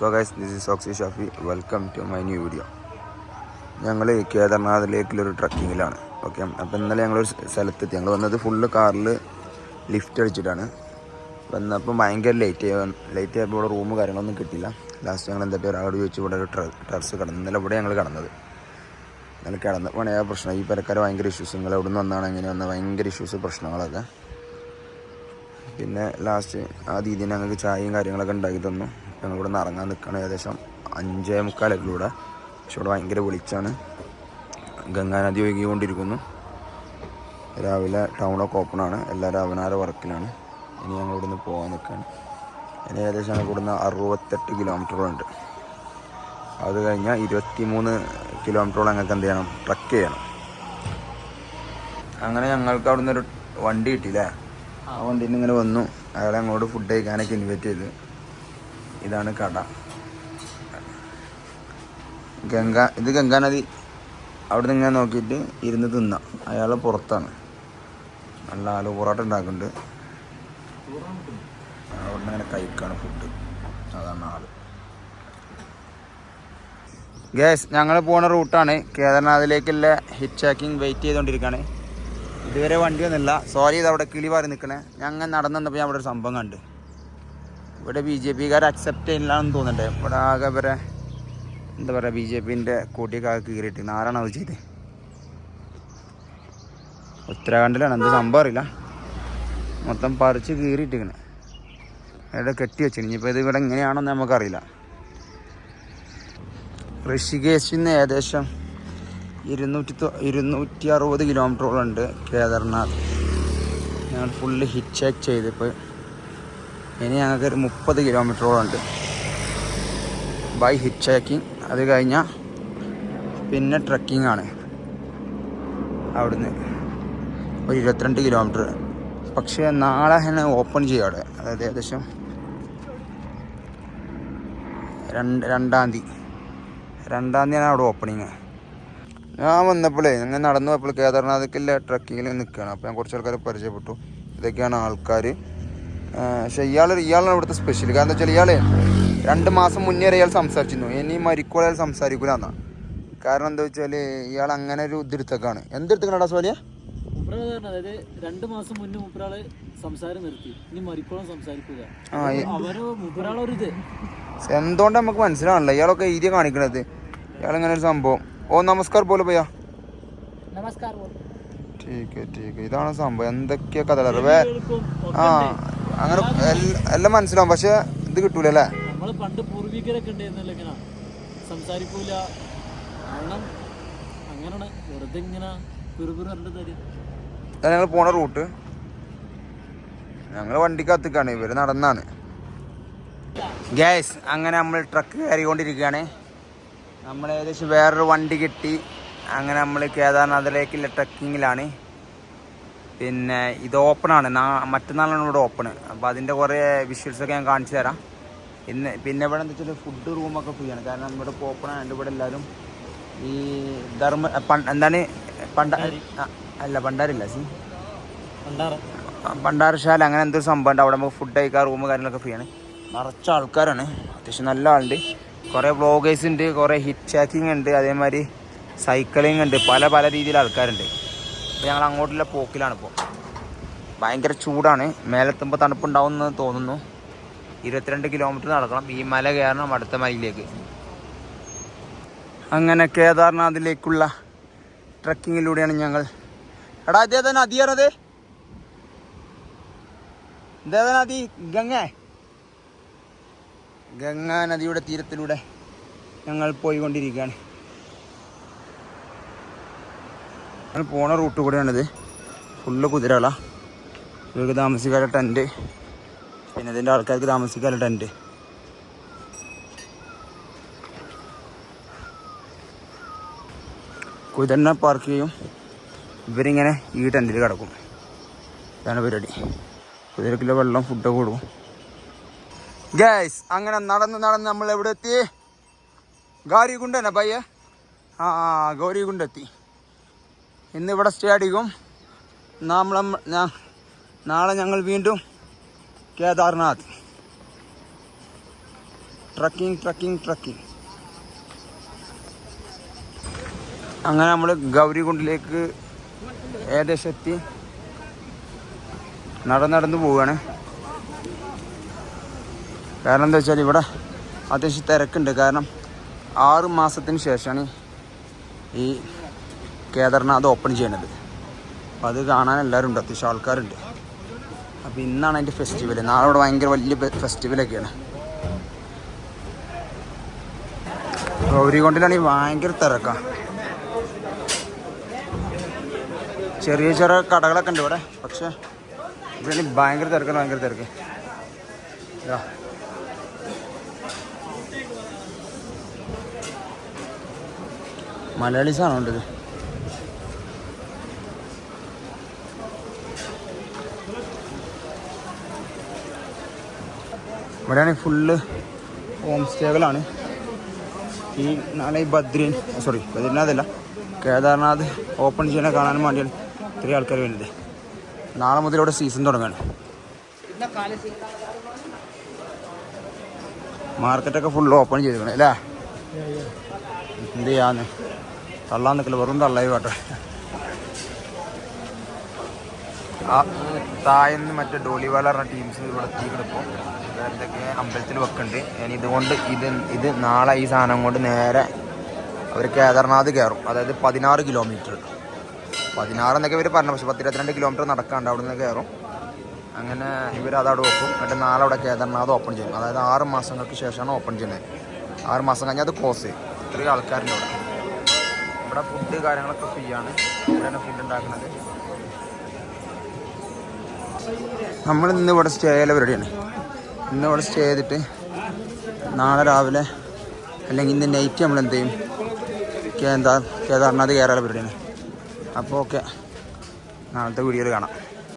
So guys this is Oxy Shafi welcome to my new video ഞങ്ങൾ കേദാർനാഥിലേക്കുള്ളൊരു ട്രക്കിങ്ങിലാണ് okay അപ്പോൾ ഇന്നലെ ഞങ്ങളൊരു സ്ഥലത്തെത്തി. ഞങ്ങൾ വന്നത് ഫുള്ള് കാറിൽ ലിഫ്റ്റ് അടിച്ചിട്ടാണ്. വന്നപ്പോൾ ഭയങ്കര ലേറ്റ് ആയി. ലേറ്റ് ആയപ്പോൾ ഇവിടെ റൂം കാര്യങ്ങളൊന്നും കിട്ടിയില്ല. ലാസ്റ്റ് ഞങ്ങൾ എന്താ ഒരാളോട് ചോദിച്ചു ഇവിടെ ഒരു ടെറസ് കിടന്നു. ഇന്നലെ ഇവിടെ ഞങ്ങൾ കിടന്നത്. ഇന്നലെ കിടന്നപ്പോൾ ഏതാ പ്രശ്നം. ഈ പെരക്കാർ ഭയങ്കര ഇഷ്യൂസ് നിങ്ങൾ എവിടെ നിന്ന് വന്നാണ് എങ്ങനെ വന്നാൽ ഭയങ്കര ഇഷ്യൂസ് പ്രശ്നങ്ങളൊക്കെ. പിന്നെ ലാസ്റ്റ് ആ ദീദി ഞങ്ങൾക്ക് ചായയും കാര്യങ്ങളൊക്കെ ഉണ്ടാക്കി തന്നു. ഞങ്ങൾ ഇവിടെ നിന്ന് ഇറങ്ങാൻ നിൽക്കുകയാണ് ഏകദേശം അഞ്ചേ മുക്കാലൊക്കെ പക്ഷെ ഇവിടെ ഭയങ്കര വിളിച്ചാണ്. ഗംഗാനദി ഒഴുകിക്കൊണ്ടിരിക്കുന്നു. രാവിലെ ടൗണൊക്കെ ഓപ്പൺ ആണ് എല്ലാവരും അവനാര വർക്കിലാണ്. ഇനി ഞങ്ങൾ ഇവിടുന്ന് പോകാൻ നിൽക്കുകയാണ് ഇനി ഏകദേശം ഞങ്ങൾക്ക് ഇവിടുന്ന് അറുപത്തെട്ട് കിലോമീറ്ററുണ്ട് അത് കഴിഞ്ഞാൽ ഇരുപത്തി മൂന്ന് കിലോമീറ്ററോളം ഞങ്ങൾക്ക് എന്ത് ചെയ്യണം? ട്രക്ക് ചെയ്യണം. അങ്ങനെ ഞങ്ങൾക്ക് അവിടുന്ന് ഒരു വണ്ടി കിട്ടിയില്ലേ? ആ വണ്ടിയിൽ നിന്ന് ഇങ്ങനെ വന്നു. അയാളെ അങ്ങോട്ട് ഫുഡ് കഴിക്കാനൊക്കെ ഇൻവൈറ്റ് ചെയ്ത്. ഇതാണ് കട. ഗംഗ ഇത് ഗംഗാനദി അവിടെ നിന്ന് ഇങ്ങനെ നോക്കിയിട്ട് ഇരുന്ന് തിന്നാം. അയാൾ പുറത്താണ്. നല്ല ആലു പൊറോട്ട ഉണ്ടാക്കുന്നുണ്ട്. അവിടെ നിന്ന് ഇങ്ങനെ കഴിക്കാണ് ഫുഡ് അതാണ് ആൾ. ഗ്യാസ് ഞങ്ങൾ പോണ റൂട്ടാണ് കേദാർനാഥിലേക്കുള്ള ഹിറ്റ് വെയിറ്റ് ചെയ്തുകൊണ്ടിരിക്കുകയാണ് ഇതുവരെ വണ്ടി ഒന്നുമില്ല സോറി ഇത് അവിടെ കിളി പാറി നിൽക്കണേ ഞങ്ങൾ നടന്നു വന്നപ്പോൾ ഞാൻ അവിടെ ഒരു സംഭവം കണ്ട്. ഇവിടെ ബി ജെ പിക്കാർ അക്സെപ്റ്റ് ചെയ്യില്ലാന്ന് തോന്നുന്നുണ്ട്. ഇവിടെ ആകെ ഇവരെ എന്താ പറയുക ബി ജെ പിന്റെ കൂട്ടിയൊക്കെ ആകെ കീറിയിട്ട് ആരാണ് അത് ഉത്തരാഖണ്ഡിലാണ്. എന്ത് സംഭവം അറിയില്ല. മൊത്തം പറിച്ച് കീറിയിട്ടിങ്ങനെ ഇവിടെ കെട്ടി വെച്ചു. ഇനിയിപ്പോൾ ഇത് ഇവിടെ എങ്ങനെയാണെന്ന് നമുക്കറിയില്ല. ഋഷികേശിൽ നിന്ന് ഏകദേശം ഇരുന്നൂറ്റി ഇരുന്നൂറ്റി അറുപത് കിലോമീറ്ററോളം ഉണ്ട് കേദാർനാഥ്. ഞങ്ങൾ ഫുള്ള് ഹിച്ച് ചെയ്തിപ്പോൾ ഇനി ഞങ്ങൾക്ക് ഒരു മുപ്പത് കിലോമീറ്ററോളം ഉണ്ട്. ബൈ ഹിച്ച് ഹൈക്കിങ് അത് കഴിഞ്ഞാൽ പിന്നെ ട്രക്കിംഗ് ആണ്. അവിടുന്ന് ഒരു ഇരുപത്തിരണ്ട് കിലോമീറ്റർ പക്ഷേ നാളെ തന്നെ ഓപ്പൺ ചെയ്യും അവിടെ. അതായത് ഏകദേശം രണ്ട് രണ്ടാം തീയതി. രണ്ടാം തീയതിയാണ് അവിടെ ഓപ്പണിങ് ഞാൻ വന്നപ്പോഴേ ഞാൻ നടന്നു പോയപ്പോൾ കേദാർനാഥിലെ ട്രക്കിങ്ങിൽ നിൽക്കുകയാണ്. അപ്പോൾ ഞാൻ കുറച്ച് ആൾക്കാരെ പരിചയപ്പെട്ടു. ഇതൊക്കെയാണ് ആൾക്കാർ പക്ഷേ ഇയാൾ ഇയാളാണ് ഇവിടുത്തെ സ്പെഷ്യൽ കാരണം എന്താ വെച്ചാൽ ഇയാൾ രണ്ട് മാസം മുന്നേ ഇയാൾ സംസാരിച്ചിരുന്നു. ഇനി മരിക്കോളെ അയാൾ സംസാരിക്കൂല എന്നാ. കാരണം എന്താ വെച്ചാൽ ഇയാൾ അങ്ങനെ ഒരു ഇതെടുത്തേക്കാണ്. എന്തെടുത്തേക്കണടാ സോലിയ എന്തുകൊണ്ട് നമുക്ക് മനസ്സിലാണല്ലോ ഇയാളൊക്കെ ഏരിയ കാണിക്കണത്. ഇയാൾ ഇങ്ങനെ ഒരു സംഭവം. ഓ നമസ്കാർ പോലെ പോയാ. ഇതാണ് സംഭവം. എന്തൊക്കെയാ കഥ ആ അങ്ങനെ എല്ലാം മനസ്സിലാവും. പക്ഷെ ഇത് കിട്ടൂല അല്ലേ നമ്മൾ പണ്ട് പൂർവികരൊക്കെ ഉണ്ടായിരുന്നല്ലോ ഇങ്ങനെ. സംസാരിക്കൂല. കാരണം അങ്ങനെയാണ്. വെറുതെ ഇങ്ങനെ പിറുപിറു പറഞ്ഞിട്ട് തരും ഇതാണ് ഞങ്ങൾ പോണ റൂട്ട്. ഞങ്ങൾ വണ്ടിക്കകത്തേക്കാണ് ഇവർ നടന്നാണ്. ഗ്യാസ് അങ്ങനെ നമ്മൾ ട്രക്ക് കയറിക്കൊണ്ടിരിക്കുകയാണ്. നമ്മൾ ഏകദേശം വേറൊരു വണ്ടി കിട്ടി. അങ്ങനെ നമ്മൾ കേദാർനാഥിലേക്കുള്ള ട്രക്കിങ്ങിലാണ് പിന്നെ ഇത് ഓപ്പണാണ് മറ്റന്നാളാണ് ഇവിടെ ഓപ്പണ് അപ്പോൾ അതിന്റെ കുറേ വിഷ്വൽസൊക്കെ ഞാൻ കാണിച്ചു തരാം. ഇന്ന് പിന്നെ ഇവിടെ എന്താ വെച്ചാൽ ഫുഡ് റൂമൊക്കെ ഫ്രീ ആണ്. കാരണം ഇവിടെ ഇപ്പോൾ ഓപ്പണാണ് ഇവിടെ എല്ലാവരും ഈ ധർമ്മ എന്താണ്? പണ്ട അല്ല പണ്ടാരില്ല സി. പണ്ടാരശാല അങ്ങനെ എന്തൊരു സംഭവം ഉണ്ട് അവിടെ നമുക്ക് ഫുഡ് കഴിക്കാൻ റൂം കാര്യങ്ങളൊക്കെ ഫ്രീ ആണ്. നിറച്ച ആൾക്കാരാണ്. അത്യാവശ്യം നല്ല ആളുണ്ട്. കുറേ വ്ളോഗേഴ്സ് ഉണ്ട് കുറേ ഹിറ്റ് ചാക്കിംഗ് ഉണ്ട്. അതേമാതിരി സൈക്കിളിംഗ് ഉണ്ട്. പല പല രീതിയിൽ ആൾക്കാരുണ്ട്. അപ്പോൾ ഞങ്ങൾ അങ്ങോട്ടുള്ള പോക്കിലാണ് ഇപ്പോൾ ഭയങ്കര ചൂടാണ്. മേലെത്തുമ്പോൾ തണുപ്പുണ്ടാവും എന്ന് തോന്നുന്നു. ഇരുപത്തിരണ്ട് കിലോമീറ്റർ നടക്കണം. ഈ മല കയറണം അടുത്ത മലയിലേക്ക്. അങ്ങനെ കേദാർനാഥിലേക്കുള്ള ട്രക്കിങ്ങിലൂടെയാണ് ഞങ്ങൾ. എടാ ഇതേതാ നദിയാണത് ഇതേതാ നദി. ഗംഗ. ഗംഗാ നദിയുടെ തീരത്തിലൂടെ ഞങ്ങൾ പോയിക്കൊണ്ടിരിക്കുകയാണ്. ഞങ്ങൾ പോണ റൂട്ട് കൂടെയാണിത്. ഫുള്ള് കുതിരകളാ. ഇവർക്ക് താമസിക്കാനുള്ള ടെന്റ് പിന്നെ ഇതിന്റെ ആൾക്കാർക്ക് താമസിക്കാനുള്ള ടെന്റ് കുതിരനെ പാർക്ക് ചെയ്യും. ഇവരിങ്ങനെ ഈ ടെന്റിൽ കിടക്കും. ഇതാണ് പരിപാടി. കുതിരക്കിലെ വെള്ളം ഫുഡൊക്കെ കൊടുക്കും. ഗ്യാസ് അങ്ങനെ നടന്ന് നടന്ന് നമ്മൾ എവിടെ എത്തി ഗാരി തന്നെ പയ്യെ? ആ ആ, ഗൗരികുണ്ട് എത്തി ഇന്ന് ഇവിടെ സ്റ്റേ അടിക്കും നമ്മൾ നാളെ ഞങ്ങൾ വീണ്ടും കേദാർനാഥ്. Trekking trekking trekking. അങ്ങനെ നമ്മൾ ഗൗരികുണ്ടിലേക്ക് ഏകദേശം എത്തി നടന്ന് നടന്ന് പോവുകയാണ് കാരണം എന്താ വെച്ചാൽ ഇവിടെ അത്യാവശ്യം തിരക്കുണ്ട്. കാരണം ആറ് മാസത്തിന് ശേഷമാണ് ഈ കേദാർനാഥ് ഓപ്പൺ ചെയ്യണത്. അപ്പം അത് കാണാൻ എല്ലാവരും ഉണ്ട് അത്യാവശ്യം ആൾക്കാരുണ്ട്. അപ്പോൾ ഇന്നാണ് അതിന്റെ ഫെസ്റ്റിവൽ നാളെ ഇവിടെ ഭയങ്കര വലിയ ഫെസ്റ്റിവലൊക്കെയാണ് ഗൗരികൊണ്ടിലാണെങ്കിൽ ഭയങ്കര തിരക്കാണ് ചെറിയ ചെറിയ കടകളൊക്കെ ഉണ്ട് ഇവിടെ. പക്ഷേ ഇവിടെ ഭയങ്കര തിരക്കാണ്. ഭയങ്കര തിരക്ക്. മലയാളീസാണോ ഉണ്ടത് ഇവിടെയാണെങ്കിൽ ഫുള്ള് ഹോം സ്റ്റേകളാണ് ഈ നാളെ ഈ ബദ്രീൻ സോറി ബദ്രീനാഥല്ല കേദാർനാഥ് ഓപ്പൺ ചെയ്യാൻ കാണാൻ വേണ്ടിയാണ് ഇത്രയും ആൾക്കാർ വരുന്നത്. നാളെ മുതൽ ഇവിടെ സീസൺ തുടങ്ങുകയാണ് മാർക്കറ്റൊക്കെ ഫുൾ ഓപ്പൺ ചെയ്തിരിക്കണം അല്ലേ? എന്ത് ചെയ്യാന്ന്? തള്ളാൻ നിൽക്കില്ല വെറും തള്ളായി പാട്ടെ. ആ താഴെന്ന് മറ്റേ ഡോളിവാല പറഞ്ഞ ടീംസ് ഇവിടെ എത്തിക്കണിപ്പോൾ എന്തൊക്കെ അമ്പലത്തിൽ വെക്കുന്നുണ്ട് ഇനി ഇതുകൊണ്ട് ഇത് ഇത് നാളെ ഈ സാധനം കൊണ്ട് നേരെ അവർ കേദാർനാഥ് കയറും. അതായത് പതിനാറ് കിലോമീറ്റർ പതിനാറ് എന്നൊക്കെ ഇവർ പറഞ്ഞു പക്ഷെ പത്തിരുപത്തിരണ്ട് കിലോമീറ്റർ നടക്കാണ്ട് അവിടെ നിന്ന് കയറും. അങ്ങനെ ഇവർ അതവിടെ വെക്കും. എന്നിട്ട് നാളെ അവിടെ കേദാർനാഥ് ഓപ്പൺ ചെയ്യും. അതായത് ആറ് മാസങ്ങൾക്ക് ശേഷമാണ് ഓപ്പൺ ചെയ്യുന്നത്. ആറ് മാസം കഴിഞ്ഞാൽ അത് ക്ലോസ് ചെയ്യും. ഇത്രയും ആൾക്കാരുണ്ട് ഇവിടെ. ഇവിടെ ഫുഡ് കാര്യങ്ങളൊക്കെ ഫ്രീ ആണ്. ഇവിടെയാണ് ഫുഡ് ഉണ്ടാക്കുന്നത്. നമ്മൾ ഇന്ന് ഇവിടെ സ്റ്റേ ആയാലും പരിപാടിയാണ്. ഇന്ന് അവിടെ സ്റ്റേ ചെയ്തിട്ട് നാളെ രാവിലെ അല്ലെങ്കിൽ ഇന്ന് നൈറ്റ് നമ്മൾ എന്ത് ചെയ്യും? കേന്ദ്ര കേദാർനാഥ് കയറാനുള്ള പരിപാടിയാണ് അപ്പോൾ ഓക്കെ നാളത്തെ വീഡിയോയിൽ കാണാം.